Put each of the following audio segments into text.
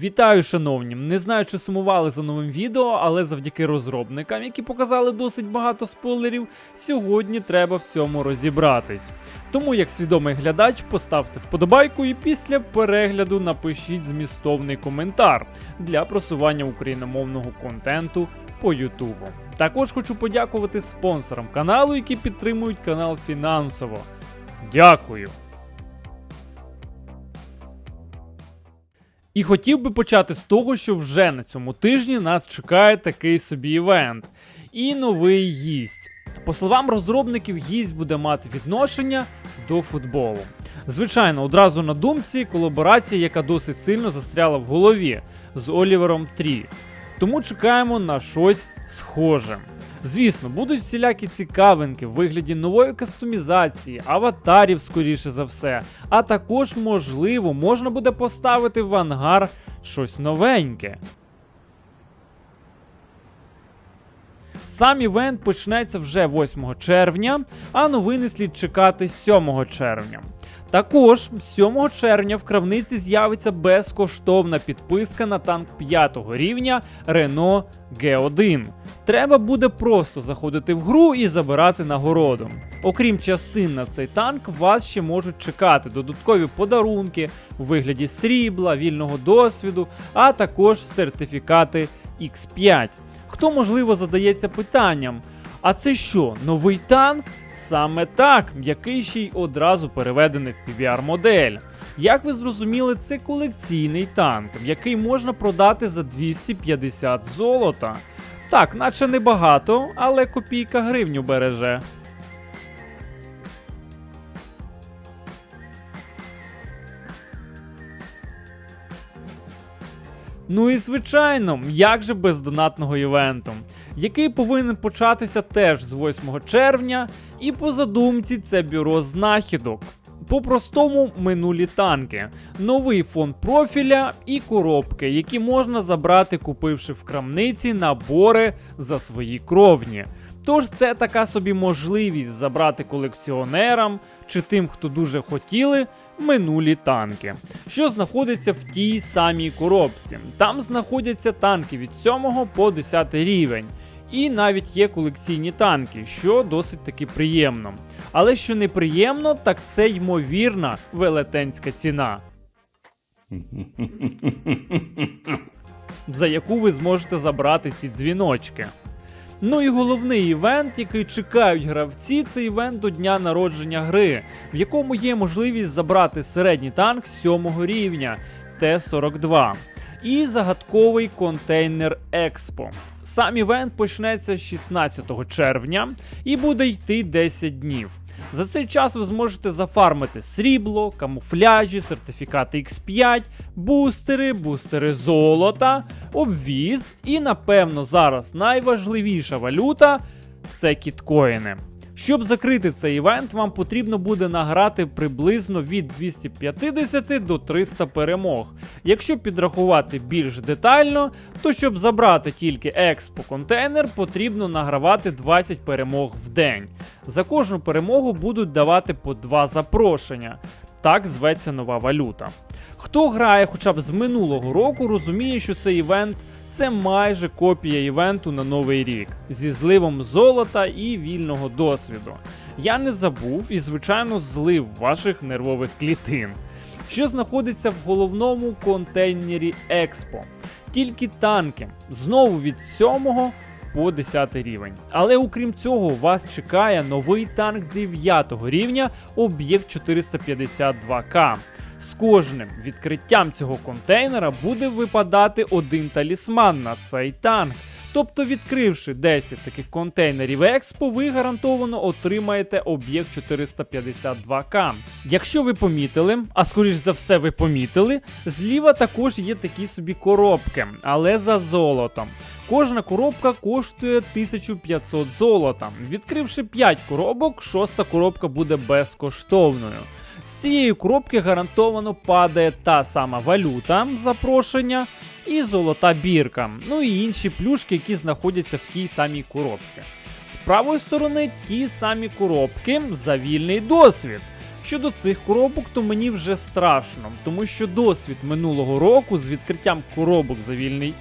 Вітаю, шановні! Не знаю, чи сумували за новим відео, але завдяки розробникам, які показали досить багато спойлерів, сьогодні треба в цьому розібратись. Тому, як свідомий глядач, поставте вподобайку і після перегляду напишіть змістовний коментар для просування україномовного контенту по Ютубу. Також хочу подякувати спонсорам каналу, які підтримують канал фінансово. Дякую! І хотів би почати з того, що вже на цьому тижні нас чекає такий собі івент і новий гість. По словам розробників, гість буде мати відношення до футболу. Звичайно, одразу на думці колаборація, яка досить сильно застряла в голові з Олівером Трі. Тому чекаємо на щось схоже. Звісно, будуть всілякі цікавинки в вигляді нової кастомізації, аватарів, скоріше за все, а також, можливо, можна буде поставити в ангар щось новеньке. Сам івент почнеться вже 8 червня, а новини слід чекати 7 червня. Також 7 червня в крамниці з'явиться безкоштовна підписка на танк 5 рівня Renault G1. Треба буде просто заходити в гру і забирати нагороду. Окрім частин на цей танк, вас ще можуть чекати додаткові подарунки у вигляді срібла, вільного досвіду, а також сертифікати X5. Хто можливо задається питанням: а це що, новий танк? Саме так, який ще й одразу переведений в PBR-модель. Як ви зрозуміли, це колекційний танк, який можна продати за 250 золота. Так, наче небагато, але копійка гривню береже. Ну і звичайно, як же без донатного івенту, який повинен початися теж з 8 червня, і по задумці це бюро знахідок. По-простому минулі танки, новий фон профіля і коробки, які можна забрати, купивши в крамниці набори за свої кровні. Тож це така собі можливість забрати колекціонерам чи тим, хто дуже хотіли, минулі танки, що знаходиться в тій самій коробці. Там знаходяться танки від 7 по 10 рівень. І навіть є колекційні танки, що досить таки приємно. Але що неприємно, так це ймовірна велетенська ціна. за яку ви зможете забрати ці дзвіночки. Ну і головний івент, який чекають гравці, це івент до дня народження гри, в якому є можливість забрати середній танк 7 рівня Т-42 і загадковий контейнер Експо. Сам івент почнеться 16 червня і буде йти 10 днів. За цей час ви зможете зафармити срібло, камуфляжі, сертифікати X5, бустери, бустери золота, обвіз і, напевно, зараз найважливіша валюта це кіткоїни. Щоб закрити цей івент, вам потрібно буде награти приблизно від 250 до 300 перемог. Якщо підрахувати більш детально, то щоб забрати тільки експо контейнер, потрібно награвати 20 перемог в день. За кожну перемогу будуть давати по 2 запрошення. Так зветься нова валюта. Хто грає хоча б з минулого року, розуміє, що цей івент це майже копія івенту на новий рік зі зливом золота і вільного досвіду. Я не забув і, звичайно, злив ваших нервових клітин, що знаходиться в головному контейнері Експо. Тільки танки, знову від 7 по 10 рівень. Але окрім цього, вас чекає новий танк 9 рівня, об'єкт 452К. Кожним відкриттям цього контейнера буде випадати один талісман на цей танк. Тобто, відкривши 10 таких контейнерів Експо, ви гарантовано отримаєте об'єкт 452К. Якщо ви помітили, а скоріш за все ви помітили, зліва також є такі собі коробки, але за золотом. Кожна коробка коштує 1500 золота. Відкривши 5 коробок, шоста коробка буде безкоштовною. З цієї коробки гарантовано падає та сама валюта запрошення і золота бірка, ну і інші плюшки, які знаходяться в тій самій коробці. З правої сторони ті самі коробки за вільний досвід. Щодо цих коробок, то мені вже страшно, тому що досвід минулого року з відкриттям коробок за вільний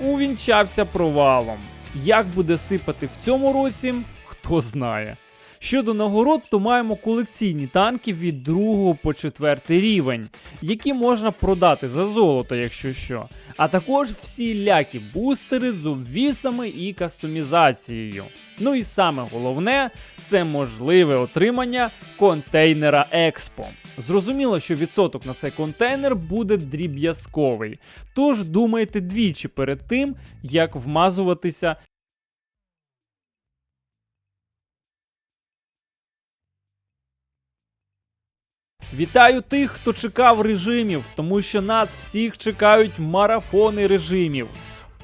увінчався провалом. Як буде сипати в цьому році, хто знає. Щодо нагород, то маємо колекційні танки від 2 по 4 рівень, які можна продати за золото, якщо що. А також всілякі бустери з обвісами і кастомізацією. Ну і саме головне це можливе отримання контейнера Експо. Зрозуміло, що відсоток на цей контейнер буде дріб'язковий. Тож думайте двічі перед тим, як вмазуватися Вітаю тих, хто чекав режимів, тому що нас всіх чекають марафони режимів.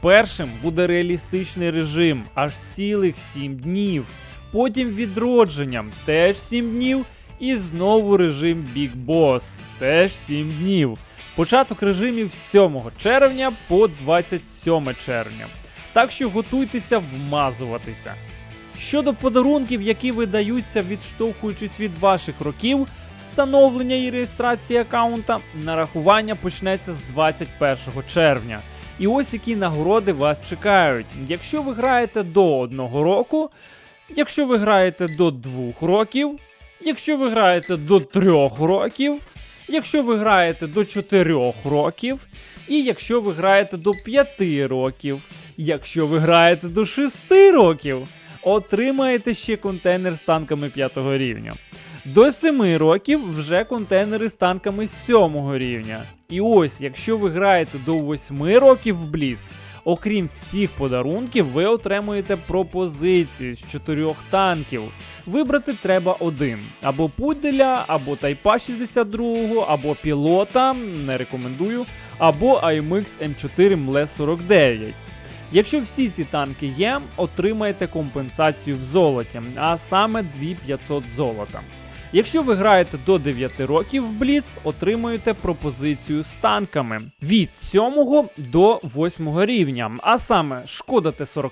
Першим буде реалістичний режим, аж цілих 7 днів. Потім відродженням теж 7 днів. І знову режим Big Boss, теж 7 днів. Початок режимів 7 червня по 27 червня. Так що готуйтеся вмазуватися. Щодо подарунків, які видаються відштовхуючись від ваших років, встановлення і реєстрації аккаунта, нарахування почнеться з 21 червня. І ось які нагороди вас чекають. Якщо ви граєте до 1 року, якщо ви граєте до 2 років, якщо ви граєте до 3 років, якщо ви граєте до 4 років, і якщо ви граєте до 5 років, якщо ви граєте до 6 років, отримаєте ще контейнер з танками 5 рівня. До 7 років вже контейнери з танками 7 рівня. І ось, якщо ви граєте до 8 років в Бліц, окрім всіх подарунків, ви отримуєте пропозицію з 4 танків. Вибрати треба один: або Пуделя, або Тайпа 62, або пілота, не рекомендую, або AMX M4 МЛЕ 49. Якщо всі ці танки є, отримаєте компенсацію в золоті, а саме 2500 золота. Якщо ви граєте до 9 років в Бліц, отримуєте пропозицію з танками від 7 до 8 рівня, а саме Шкода Т-45,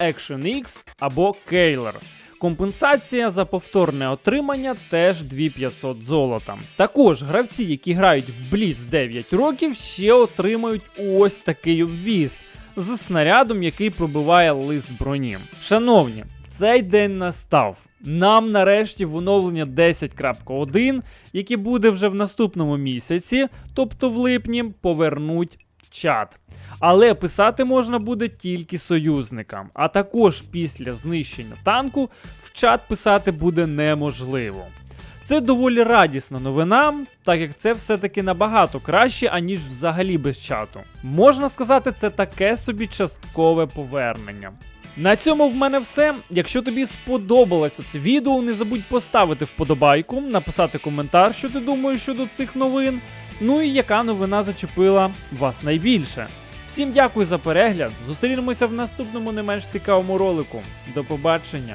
Action X або Кейлер. Компенсація за повторне отримання теж 2500 золота. Також гравці, які грають в Бліц 9 років, ще отримають ось такий обвіз з снарядом, який пробиває лист броні. Шановні, цей день настав. Нам нарешті в оновлення 10.1, яке буде вже в наступному місяці, тобто в липні, повернуть чат. Але писати можна буде тільки союзникам. А також після знищення танку в чат писати буде неможливо. Це доволі радісна новина, так як це все-таки набагато краще, аніж взагалі без чату. Можна сказати, це таке собі часткове повернення. На цьому в мене все. Якщо тобі сподобалося це відео, не забудь поставити вподобайку, написати коментар, що ти думаєш щодо цих новин. Ну і яка новина зачепила вас найбільше. Всім дякую за перегляд. Зустрінемося в наступному не менш цікавому ролику. До побачення!